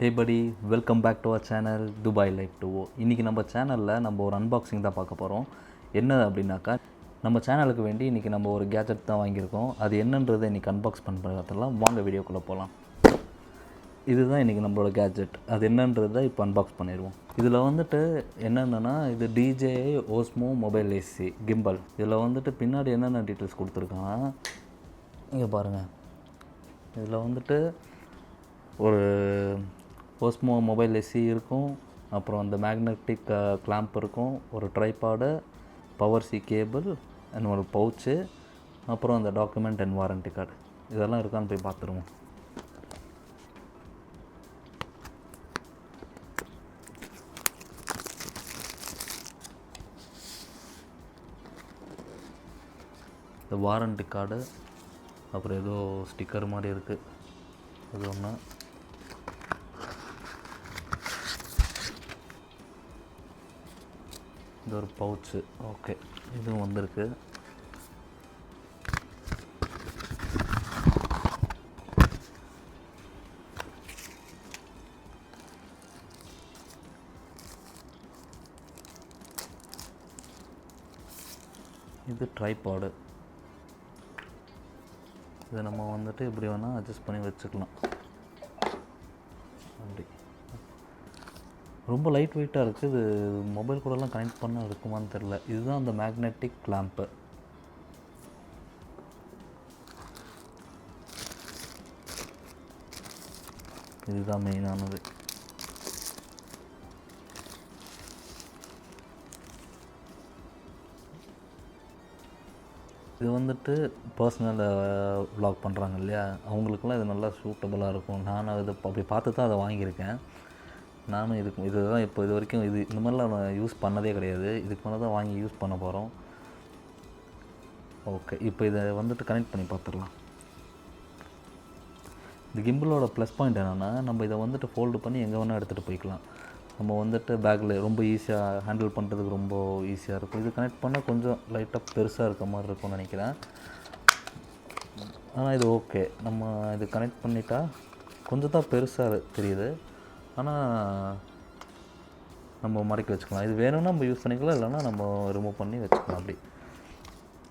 Hey buddy welcome back to our channel Dubai life two இன்றைக்கி நம்ம சேனலில் நம்ம ஒரு அன்பாக்சிங் தான் பார்க்க போகிறோம் என்ன அப்படின்னாக்கா நம்ம சேனலுக்கு வேண்டி இன்றைக்கி நம்ம ஒரு கேஜெட் தான் வாங்கியிருக்கோம். அது என்னன்றதை இன்றைக்கி அன்பாக்ஸ் பண்ணுறதுலாம் வாங்க வீடியோக்குள்ளே போகலாம் இதுதான் இன்றைக்கி நம்மளோட கேஜெட் அது என்னன்றதை இப்போ அன்பாக்ஸ் பண்ணிடுவோம். இதில் வந்துட்டு என்னென்னா இது DJ Osmo mobile AC gimbal இதில் வந்துட்டு பின்னாடி என்னென்ன டீட்டெயில்ஸ் கொடுத்துருக்காங்கன்னா இங்கே பாருங்கள் இதில் வந்துட்டு ஒரு ஓஸ்மோ மொபைல் எஸ்சி இருக்கும். அப்புறம் அந்த மேக்னெட்டிக் கிளாம்ப் இருக்கும். ஒரு tripod power C cable and ஒரு பவுச்சு அப்புறம் அந்த டாக்குமெண்ட் அண்ட் வாரண்டி கார்டு இதெல்லாம் இருக்கான்னு போய் பார்த்துருவோம் இந்த வாரண்டி கார்டு அப்புறம் ஏதோ ஸ்டிக்கர் மாதிரி இருக்குது அது ஒன்று இது ஒரு பவுச்சு ஓகே இதுவும் வந்திருக்கு. இது ட்ரைபாடு இதை நம்ம வந்துட்டு இப்படி வேணால் அட்ஜஸ்ட் பண்ணி வச்சுக்கலாம். அப்படி ரொம்ப லைட் வெயிட்டாக இருக்குது இது மொபைல் கூடலாம் கனெக்ட் பண்ணால் இருக்குமான்னு தெரில இதுதான் அந்த மேக்னெட்டிக் கிளாம்ப்பு இதுதான் மெயினானது இது வந்துட்டு பர்சனல் வ்ளாக் பண்ணுறாங்க இல்லையா? அவங்களுக்குலாம் இது நல்லா சூட்டபுளாக இருக்கும். நான் அதை அப்படி பார்த்து தான் அதை வாங்கியிருக்கேன். நானும் இதுக்கு இதுதான் இப்போ இது வரைக்கும் இது இந்த மாதிரிலாம் நான் யூஸ் பண்ணதே கிடையாது. இதுக்கு மேலே தான் வாங்கி யூஸ் பண்ண போகிறோம் ஓகே இப்போ இதை வந்துட்டு கனெக்ட் பண்ணி பார்த்துடலாம். இந்த கிம்பிளோட ப்ளஸ் பாயிண்ட் என்னென்னா நம்ம இதை வந்துட்டு ஃபோல்டு பண்ணி எங்கே வேணால் எடுத்துகிட்டு போய்க்கலாம். நம்ம வந்துட்டு பேக்கில் ரொம்ப ஈஸியாக ஹேண்டில் பண்ணுறதுக்கு ரொம்ப ஈஸியாக இருக்கும். இது கனெக்ட் பண்ணால் கொஞ்சம் லைட்டாக பெருசாக இருக்க மாதிரி இருக்கும்னு நினைக்கிறேன். ஆனால் இது ஓகே நம்ம இது கனெக்ட் பண்ணிட்டா கொஞ்சம் தான் பெருசாக தெரியுது. ஆனால் நம்ம மடக்கி வச்சுக்கலாம். இது வேணும்னா நம்ம யூஸ் பண்ணிக்கலாம் இல்லைன்னா நம்ம ரிமூவ் பண்ணி வச்சுக்கலாம் அப்படி.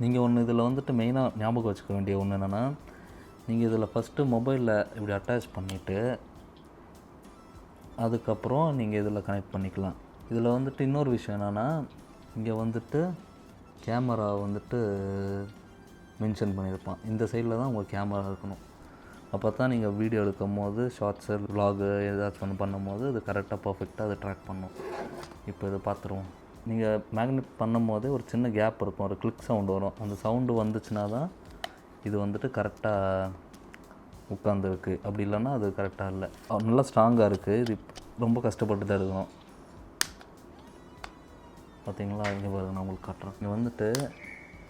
நீங்கள் ஒன்று இதில் வந்துட்டு மெயினாக ஞாபகம் வச்சுக்க வேண்டிய ஒன்று என்னென்னா நீங்கள் இதில் ஃபஸ்ட்டு மொபைலில் இப்படி அட்டாச் பண்ணிவிட்டு அதுக்கப்புறம் நீங்கள் இதில் கனெக்ட் பண்ணிக்கலாம். இதில் வந்துட்டு இன்னொரு விஷயம் என்னென்னா இங்கே வந்துட்டு கேமரா வந்துட்டு மென்ஷன் பண்ணியிருப்பான். இந்த சைடில் தான் உங்கள் கேமரா இருக்கணும். அப்போ தான் நீங்கள் வீடியோ எடுக்கும் போது ஷார்ட்ஸு vlog ஏதாச்சும் ஒன்று பண்ணும்போது அது கரெக்டாக பர்ஃபெக்டாக அதை ட்ராக் பண்ணும். இப்போ இதை பார்த்துருவோம். நீங்கள் மேக்னெட் பண்ணும் போதே ஒரு சின்ன கேப் இருக்கும் ஒரு கிளிக் சவுண்டு வரும். அந்த சவுண்டு வந்துச்சுன்னா தான் இது வந்துட்டு கரெக்டாக உட்காந்துருக்கு அப்படி இல்லைன்னா அது கரெக்டாக இல்லை. நல்லா ஸ்ட்ராங்காக இருக்குது இது ரொம்ப கஷ்டப்பட்டு தான் எடுக்கணும். பார்த்தீங்களா? இங்கே பாருங்க நான் உங்களுக்கு காட்டுறேன். இங்கே வந்துட்டு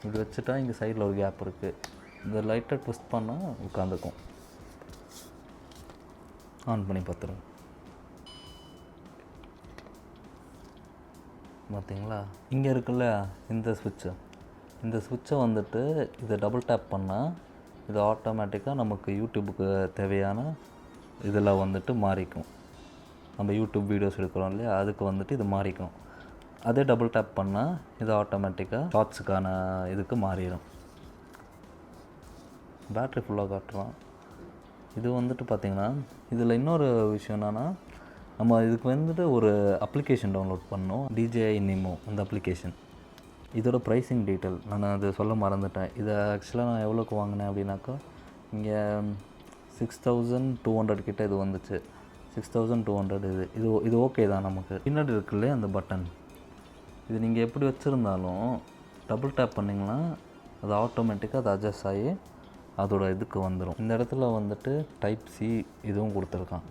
இது வச்சுட்டா இங்கே சைடில் ஒரு கேப் இருக்குது இந்த லைட்டாக ட்விஸ்ட் பண்ணால் உட்காந்துக்கும் ஆன் பண்ணி பார்த்துருங்க பார்த்தீங்களா? இங்கே இருக்குல்ல இந்த சுவிட்சு இந்த சுவிட்சை வந்துட்டு இதை டபுள் டேப் பண்ணால் இது ஆட்டோமேட்டிக்காக நமக்கு யூடியூபுக்கு தேவையான இதில் வந்துட்டு மாறிக்கும். நம்ம யூடியூப் வீடியோஸ் எடுக்கிறோம் இல்லையா? அதுக்கு வந்துட்டு இது மாறிக்கும். அதே டபுள் டேப் பண்ணால் இது ஆட்டோமேட்டிக்காக ஷார்ட்ஸுக்கான இதுக்கு மாறிடும். பேட்ரி ஃபுல்லாக காட்டுறோம் இது வந்துட்டு பார்த்திங்கன்னா இதில் இன்னொரு விஷயம் என்னென்னா நம்ம இதுக்கு வந்துட்டு ஒரு அப்ளிகேஷன் டவுன்லோட் பண்ணோம். டிஜேஐ நிமோ அந்த அப்ளிகேஷன் இதோட ப்ரைஸிங் டீட்டெயில் நான் அது சொல்ல மறந்துட்டேன். இதை ஆக்சுவலாக நான் எவ்வளோக்கு வாங்கினேன் அப்படின்னாக்கா இங்கே சிக்ஸ் தௌசண்ட் டூ ஹண்ட்ரட் கிட்ட இது வந்துச்சு. சிக்ஸ் தௌசண்ட் டூ ஹண்ட்ரட் இது. இது இது ஓகே தான் நமக்கு. பின்னாடி இருக்குல்லையே அந்த பட்டன் இது நீங்கள் எப்படி வச்சுருந்தாலும் டபுள் டேப் பண்ணிங்கன்னா அது ஆட்டோமேட்டிக்காக அது அட்ஜஸ்ட் ஆகி அதோட இதுக்கு வந்துடும் இந்த இடத்துல வந்துட்டு டைப் சி இதுவும் கொடுத்துருக்கான்.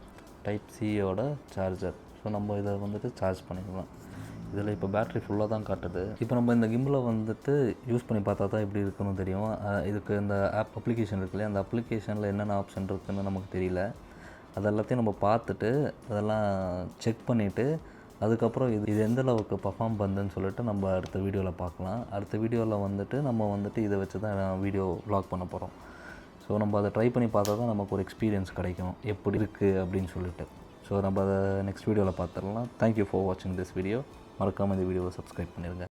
டைப் சியோட சார்ஜர் ஸோ நம்ம இதை வந்துட்டு சார்ஜ் பண்ணிக்கலாம் இதில் இப்போ பேட்ரி ஃபுல்லாக தான் காட்டுது. இப்போ நம்ம இந்த கிம்பில் வந்துட்டு யூஸ் பண்ணி பார்த்தா தான் எப்படி இருக்குன்னு தெரியும். இதுக்கு இந்த ஆப் அப்ளிகேஷன் இருக்கு இல்லையா? அந்த அப்ளிகேஷனில் என்னென்ன ஆப்ஷன் இருக்குதுன்னு நமக்கு தெரியல. அது எல்லாத்தையும் நம்ம பார்த்துட்டு அதெல்லாம் செக் பண்ணிவிட்டு அதுக்கப்புறம் இது இது எந்த அளவுக்கு பர்ஃபார்ம் பண்ணுதுன்னு சொல்லிட்டு நம்ம அடுத்த வீடியோவில் பார்க்கலாம். அடுத்த வீடியோவில் வந்துட்டு நம்ம வந்துட்டு இதை வச்சு தான் வீடியோ வ்ளாக் பண்ண போகிறோம் ஸோ நம்ம அதை ட்ரை பண்ணி பார்த்தா தான் நமக்கு ஒரு எக்ஸ்பீரியன்ஸ் கிடைக்கும். எப்படி இருக்குது அப்படின்னு சொல்லிட்டு. ஸோ நம்ம அதை நெக்ஸ்ட் வீடியோவில் பார்த்துடலாம். தேங்க்யூ ஃபார் வாட்சிங் திஸ் வீடியோ மறக்காமல் இந்த வீடியோவை சப்ஸ்கிரைப் பண்ணிடுங்க